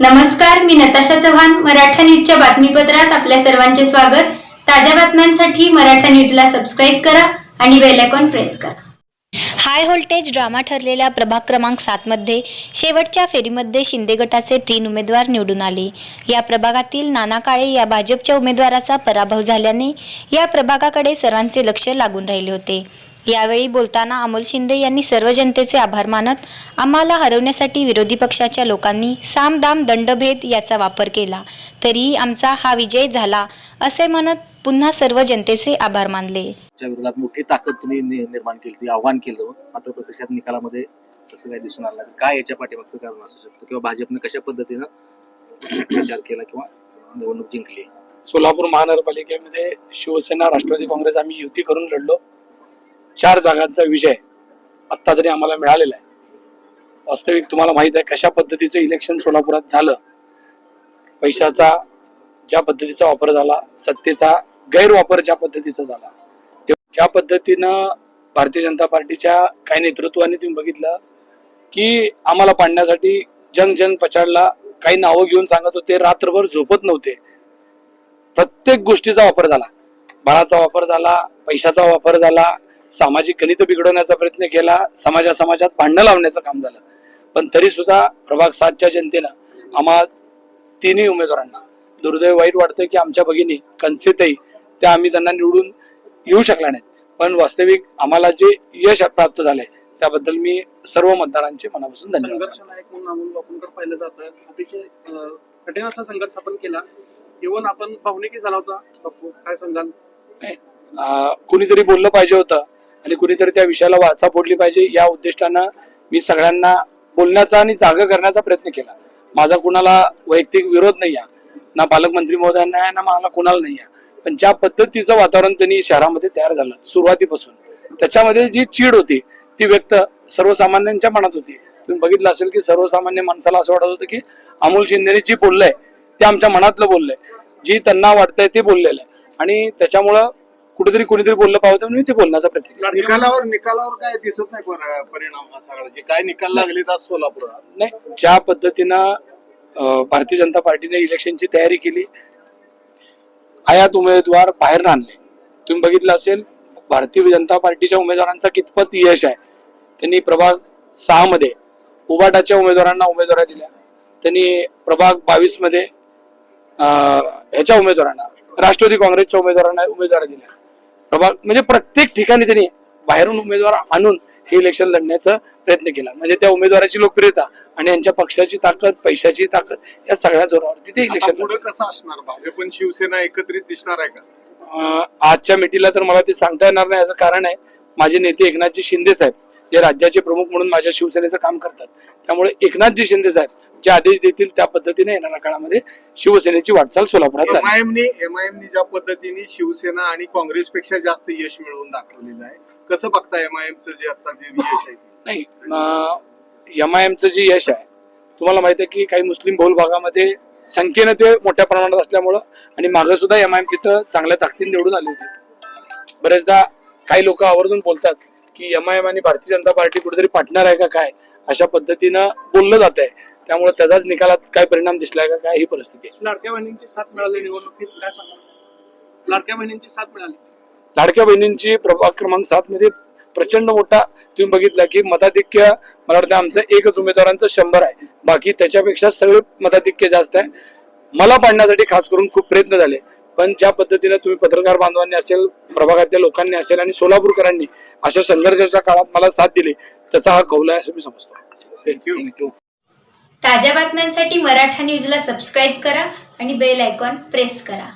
नमस्कार मी नताशा चव्हाण मराठा न्यूजच्या बातमीपत्रात आपल्या सर्वांचे स्वागत. ताज्या बातम्यांसाठी मराठा न्यूजला सबस्क्राईब करा आणि बेल आयकॉन प्रेस करा. हाय व्होल्टेज ड्रामा ठरलेल्या प्रभाग क्रमांक सातमध्ये शेवटच्या फेरीमध्ये शिंदे गटाचे तीन उमेदवार निवडून आले. या प्रभागातील नाना काळे या भाजपच्या उमेदवाराचा पराभव झाल्याने या प्रभागाकडे सर्वांचे लक्ष लागून राहिले होते. यावेळी बोलताना अमोल शिंदे यांनी सर्व जनतेचे आभार मानत आम्हाला हरवण्यासाठी विरोधी पक्षाच्या लोकांनी सामदाम दंडभेद याचा वापर केला. तरीही आमचा हा विजय झाला असे म्हणत पुन्हा सर्व जनतेचे आभार मानले. विरोधात मोठी ताकद तुम्ही नि- निर्माण केली ती आव्हान केलं. मात्र प्रत्यक्षात निकालामध्ये तसं काही दिसून आलं. काय याच्या पाठीमागचं कारण असू शकतं? किंवा भाजपने कशा पद्धतीनं प्रचार केला किंवा निवडणूक जिंकली? सोलापूर महानगरपालिकेमध्ये शिवसेना राष्ट्रवादी काँग्रेस आम्ही युती करून लढलो. चार जागांचा विजय आत्ता तरी आम्हाला मिळालेला आहे. वास्तविक तुम्हाला माहीत आहे कशा पद्धतीचं इलेक्शन सोलापुरात झालं? पैशाचा ज्या पद्धतीचा वापर झाला सत्तेचा गैरवापर ज्या पद्धतीचा झाला ते ज्या पद्धतीनं भारतीय जनता पार्टीच्या काही नेतृत्वाने तुम्ही बघितलं की आम्हाला पाडण्यासाठी जंग जंग पछाडला काही नावं घेऊन सांगत होते रात्रभर झोपत नव्हते. प्रत्येक गोष्टीचा वापर झाला. बळाचा वापर झाला पैशाचा वापर झाला सामाजिक गणित बिघडवण्याचा प्रयत्न केला समाजा समाजात भांडणं लावण्याचं काम झालं. पण तरी सुद्धा प्रभाग सातच्या जनतेनं आम्हा तिन्ही उमेदवारांना दुर्दैव वाईट वाटतं की आमच्या भगिनी कन्सेतही त्या आम्ही त्यांना निवडून येऊ शकल्या नाहीत. पण वास्तविक आम्हाला जे यश प्राप्त झालंय त्याबद्दल मी सर्व मतदारांचे मनापासून धन्यवाद अतिशय कठीण असा संघर्ष आपण केला. इव्हन आपण भावनिकी झाला होता. काय सांगाल? कुणीतरी बोललं पाहिजे होतं. आणि कुणीतरी त्या विषयाला वाचा फोडली पाहिजे या उद्दिष्टानं मी सगळ्यांना बोलण्याचा आणि जागा करण्याचा प्रयत्न केला. माझा कुणाला वैयक्तिक विरोध नाही आहे ना पालकमंत्री महोदयांना आहे ना मला कुणाला नाही आहे पण ज्या पद्धतीचं वातावरण त्यांनी शहरामध्ये तयार झालं सुरुवातीपासून त्याच्यामध्ये जी चीड होती ती व्यक्त सर्वसामान्यांच्या मनात होती. तुम्ही बघितलं असेल की सर्वसामान्य माणसाला असं वाटत होतं की अमोल शिंदेने जी बोललंय ते आमच्या मनातलं बोललंय. जी त्यांना वाटतंय ते बोललेलं आहे. आणि त्याच्यामुळं कुठेतरी कोणीतरी बोललं पाहिजे म्हणून मी ते बोलण्याचा प्रयत्न केला निकालावर निकालावर काय दिसत नाही पर- परिणाम हा सगळा. जे काय निकाल लागले आज सोलापुरात. नाही ज्या पद्धतीनं अं, भारतीय जनता पार्टीने इलेक्शनची तयारी केली आयात उमेदवार बाहेर आणले. तुम्ही बघितलं असेल भारतीय जनता पार्टीच्या उमेदवारांचा कितपत यश आहे. त्यांनी प्रभाग सहा मध्ये उबाटाच्या उमेदवारांना उमेदवारी दिल्या. त्यांनी प्रभाग बावीसमध्ये अं, ह्याच्या उमेदवारांना राष्ट्रवादी काँग्रेसच्या उमेदवारांना उमेदवारी दिल्या. प्रभाग म्हणजे प्रत्येक ठिकाणी त्यांनी बाहेरून उमेदवार आणून हे इलेक्शन लढण्याचा प्रयत्न केला. म्हणजे त्या उमेदवाराची लोकप्रियता आणि यांच्या पक्षाची ताकद पैशाची ताकद या सगळ्या जोरावरती ते इलेक्शन पुढे कसं असणार? भाजप आणि शिवसेना एकत्रित दिसणार आहे का? आजच्या मिटीला तर मला ते सांगता येणार नाही याचं कारण आहे माझे नेते एकनाथजी शिंदे साहेब जे राज्याचे प्रमुख म्हणून माझ्या शिवसेनेचं काम करतात. त्यामुळे एकनाथजी शिंदे साहेब जे आदेश देतील त्या पद्धतीने येणाऱ्या काळामध्ये शिवसेनेची वाटचाल सोलापुरात झाली एमआयएमनी एमआयएमनी ज्या पद्धतीने शिवसेना आणि काँग्रेस पेक्षा जास्त यश मिळवून दाखवलेलं आहे कसं बघता एमआयएमचं जे आता जे यश आहे? नाही एम आय एमचं जे यश आहे तुम्हाला माहिती आहे की काही मुस्लिम बहुल भागामध्ये संख्येनं ते मोठ्या प्रमाणात असल्यामुळं आणि मागं सुद्धा एम आय एम तिथं चांगल्या ताकदीने निवडून आली होती. बरेचदा काही लोक आवर्जून बोलतात की एम आय एम आणि भारतीय जनता पार्टी कुठेतरी पार्टनर आहे का काय? अशा पद्धतीनं बोललं जात आहे त्यामुळे त्याचाच निकालात काय परिणाम दिसलाय का काय ही परिस्थिती आहे. लाडक्या बहिणींची साथ मिळाली निवडणुकीत काय सांगाल? लाडक्या बहिणींची साथ मिळाली. लाडक्या बहिणींची प्रभाग क्रमांक सात मध्ये प्रचंड मोठा तुम्ही बघितलं की मताधिक्य मला वाटतं आमचं एकच उमेदवारांचं शंभर आहे. बाकी त्याच्यापेक्षा सगळे मताधिक्य जास्त आहे. मला पाडण्यासाठी खास करून खूप प्रयत्न झाले. पण ज्या पद्धतीने तुम्ही पत्रकार बांधवांनी असेल प्रभागातल्या लोकांनी असेल आणि सोलापूरकरांनी अशा संघर्षाच्या काळात मला साथ दिली त्याचा हा कौल आहे असं मी समजतो. थँक्यू ताज्या बातम्यांसाठी मराठा न्यूजला सबस्क्राईब करा आणि बेल आयकॉन प्रेस करा.